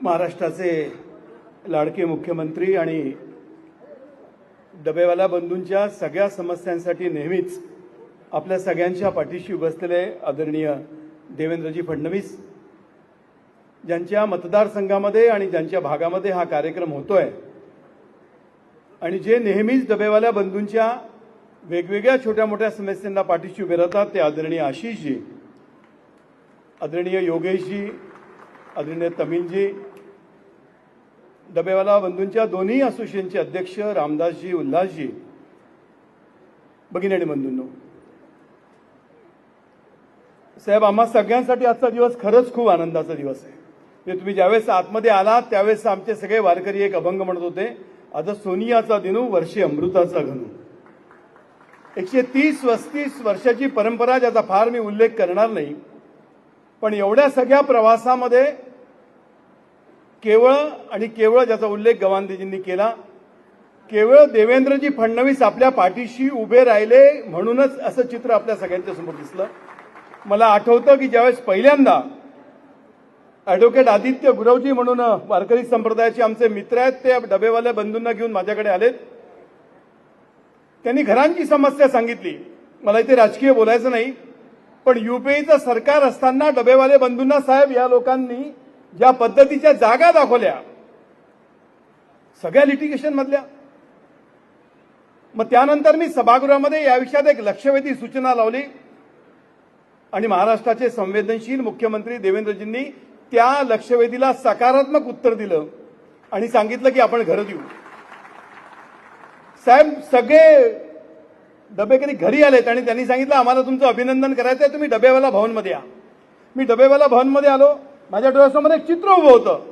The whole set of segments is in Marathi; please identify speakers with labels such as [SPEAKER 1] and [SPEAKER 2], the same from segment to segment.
[SPEAKER 1] महाराष्ट्राचे लाडके मुख्यमंत्री आणि डबेवाला बंधूंच्या सगळ्या समस्यांसाठी नेहमीच आपल्या सगळ्यांच्या पाठीशी बसलेले आदरणीय देवेंद्रजी फडणवीस ज्यांच्या मतदारसंघामध्ये आणि ज्यांच्या भागामध्ये हा कार्यक्रम होतोय. आणि जे नेहमीच डबेवाल्या बंधूंच्या वेगवेगळ्या छोट्या मोठ्या समस्यांना पाठीशी उभे राहतात ते आदरणीय आशिषजी आदरणीय योगेशजी आदरणीय तमिलजी डबेवाला बंधूंच्या दोन्ही असोसिएशनचे अध्यक्ष रामदासजी उल्हासजी. भगिनी आणि बंधूंनो. साहेब आम्हा सगळ्यांसाठी आजचा दिवस खरंच खूप आनंदाचा दिवस आहे. म्हणजे तुम्ही ज्यावेळेस आतमध्ये आलात त्यावेळेस आमचे सगळे वारकरी एक अभंग म्हणत होते आता सोनियाचा दिनू वर्षे अमृताचा घनू. एकशे तीस वस्तीस वर्षाची परंपरा ज्याचा फार मी उल्लेख करणार नाही पण एवढ्या सगळ्या प्रवासामध्ये केवळ आणि केवळ ज्याचा उल्लेख गवांधीजींनी केला केवळ देवेंद्रजी फडणवीस आपल्या पाठीशी उभे राहिले म्हणूनच असं चित्र आपल्या सगळ्यांच्या समोर दिसलं. मला आठवतं की ज्यावेळेस पहिल्यांदा ॲडव्होकेट आदित्य गुरवजी म्हणून वारकरी संप्रदायाचे आमचे मित्र आहेत ते डबेवाल्या बंधूंना घेऊन माझ्याकडे आलेत. त्यांनी घरांची समस्या सांगितली. मला इथे राजकीय बोलायचं नाही पण युपीएचं सरकार असताना डबेवाले बंधूंना साहेब या लोकांनी ज्या पद्धतीच्या जागा दाखवल्या. सगळ्या लिटिगेशन मधल्या. मग त्यानंतर मी सभागृहामध्ये या विषयात एक लक्षवेधी सूचना लावली. आणि महाराष्ट्राचे संवेदनशील मुख्यमंत्री देवेंद्रजींनी त्या लक्षवेधीला सकारात्मक उत्तर दिलं आणि सांगितलं की आपण घरं देऊ. साहेब सगळे डबेकरी घरी आलेत आणि त्यांनी सांगितलं आम्हाला तुमचं अभिनंदन करायचं आहे तुम्ही डबेवाला भवनमध्ये या. मी डबेवाला भवनमध्ये आलो. माझ्या डोळ्यासमोर एक चित्र उभं होतं.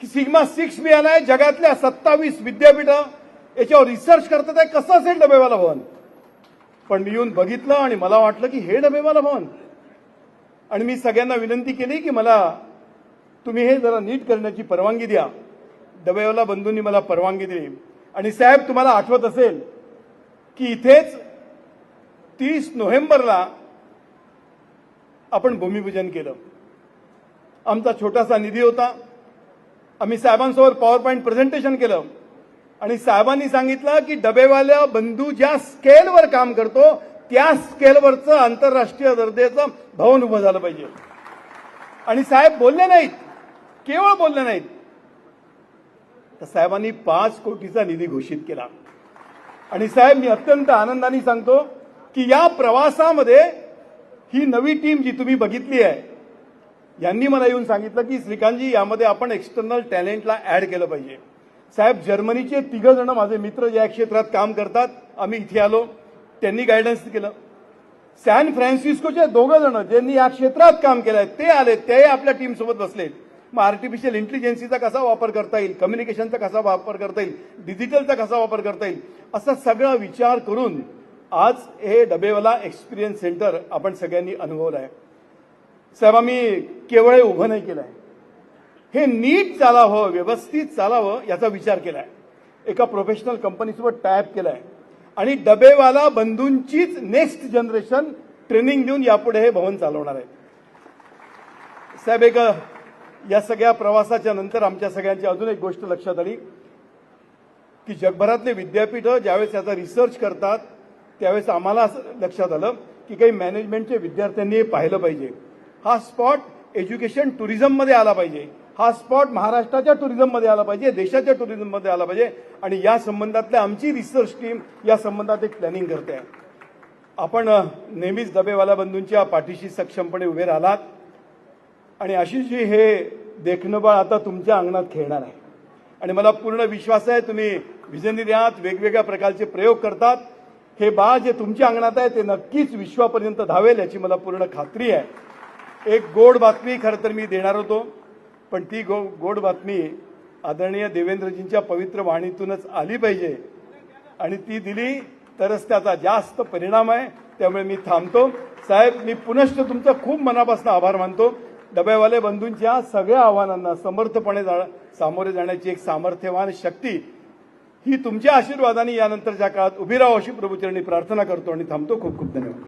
[SPEAKER 1] की सिग्मा सिक्स मिळाला आहे जगातल्या सत्तावीस विद्यापीठं याच्यावर रिसर्च करतात आहे. कसं असेल डबेवाला भवन? पण मी येऊन बघितलं आणि मला वाटलं की हे डबेवाला भवन. आणि मी सगळ्यांना विनंती केली की मला तुम्ही हे जरा नीट करण्याची परवानगी द्या. डबेवाला बंधूंनी मला परवानगी दिली. आणि साहेब तुम्हाला आठवत असेल की इथेच तीस नोव्हेंबरला आपण भूमिपूजन केलं. आमचा छोटासा निधी होता. आम्ही साहेबांसमोर पॉवर पॉईंट प्रेझेंटेशन केलं. आणि साहेबांनी सांगितलं की डबेवाल्या बंधू ज्या स्केलवर काम करतो त्या स्केलवरचं आंतरराष्ट्रीय दर्जेचं भवन उभं झालं पाहिजे. आणि साहेब बोलले नाहीत. केवळ बोलले नाहीत. तर साहेबांनी पाच कोटीचा निधी घोषित केला. आणि साहेब मी अत्यंत आनंदाने सांगतो की या प्रवासामध्ये ही नवी टीम जी तुम्ही बघितली आहे यांनी मला येऊन सांगितलं की श्रीकांतजी यामध्ये आपण एक्सटर्नल टॅलेंटला ऍड केलं पाहिजे. साहेब जर्मनीचे तिघ जण माझे मित्र ज्या क्षेत्रात काम करतात आम्ही इथे आलो त्यांनी गायडन्स केलं. सॅन फ्रान्सिस्कोचे दोघं जण ज्यांनी या क्षेत्रात काम केलं आहे ते आले ते आपल्या टीम सोबत बसलेत मग आर्टिफिशियल इंटेलिजन्सीचा कसा वापर करता येईल कम्युनिकेशनचा कसा वापर करता येईल डिजिटलचा कसा वापर करता येईल असा सगळा विचार करून आज हे डबेवाला एक्सपिरियन्स सेंटर आपण सगळ्यांनी अनुभवलं आहे साहेब आम्ही केवळ उभं नाही केलंय. हे नीट चालावं व्यवस्थित चालावं याचा विचार केलाय. एका प्रोफेशनल कंपनीसोबत केला केलाय. आणि डबेवाला बंधूंचीच नेक्स्ट जनरेशन ट्रेनिंग देऊन यापुढे हे भवन चालवणार आहे. साहेब एक या सगळ्या प्रवासाच्या नंतर आमच्या सगळ्यांची अजून एक गोष्ट लक्षात आली की जगभरातले विद्यापीठं ज्यावेळेस याचा रिसर्च करतात त्यावेळेस आम्हाला असं लक्षात आलं की काही मॅनेजमेंटचे विद्यार्थ्यांनी हे पाहिलं पाहिजे. हा स्पॉट एज्युकेशन टुरिझममध्ये आला पाहिजे. हा स्पॉट महाराष्ट्राच्या टुरिझममध्ये आला पाहिजे देशाच्या टुरिझममध्ये आला पाहिजे. आणि या संबंधातल्या आमची रिसर्च टीम या संबंधात एक प्लॅनिंग करते. आहे आपण नेहमीच डबेवाला बंधूंच्या पाठीशी सक्षमपणे उभे राहिलात. आणि आशिषजी हे देखणं बाळ आता तुमच्या अंगणात खेळणार आहे. आणि मला पूर्ण विश्वास आहे तुम्ही विजनरी आहात वेगवेगळ्या प्रकारचे प्रयोग करतात. हे बाळ जे तुमच्या अंगणात आहे ते नक्कीच विश्वापर्यंत धावेल याची मला पूर्ण खात्री आहे. एक गोड बातमी खरं तर मी देणार होतो पण ती गो गोड बातमी आदरणीय देवेंद्रजींच्या पवित्र वाणीतूनच आली पाहिजे. आणि ती दिली तरच त्याचा जास्त परिणाम आहे त्यामुळे मी थांबतो. साहेब मी पुनश्च तुमचं खूप मनापासून आभार मानतो. डब्यावाले बंधूंच्या सगळ्या आव्हानांना समर्थपणे जा सामोरे जाण्याची एक सामर्थ्यवान शक्ती ही तुमच्या आशीर्वादाने यानंतरच्या काळात उभी राहावं अशी प्रभूचरणी प्रार्थना करतो आणि थांबतो. खूप खूप धन्यवाद.